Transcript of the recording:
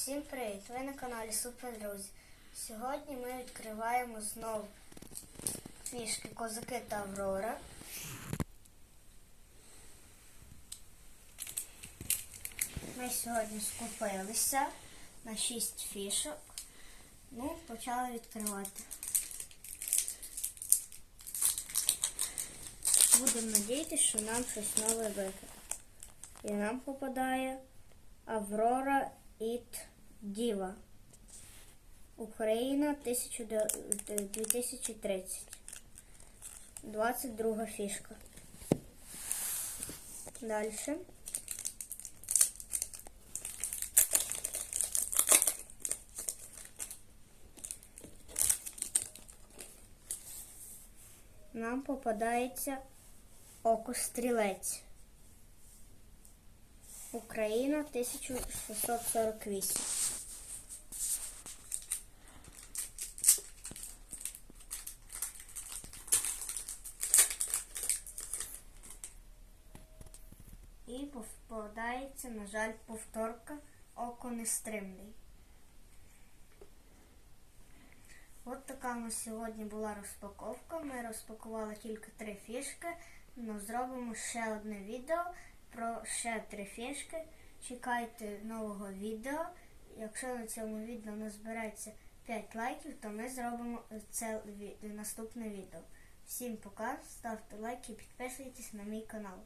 Всім привіт! Ви на каналі Супер Друзі. Сьогодні ми відкриваємо знову фішки Козаки та Аврора. Ми сьогодні скупилися на 6 фішок. Ну, почали відкривати. Будемо надіятися, що нам щось нове випаде. І нам попадає Аврора Іт Діва. Україна 2030. 22 фішка. Далі. Нам попадається окострілець. Україна 1648. І попадається, на жаль, повторка око нестримний. От така у нас сьогодні була розпаковка. Ми розпакували тільки три фішки, але зробимо ще одне відео про ще три фішки. Чекайте нового відео. Якщо на цьому відео назбереться 5 лайків, то ми зробимо це наступне відео. Всім пока, ставте лайки підписуйтесь на мій канал.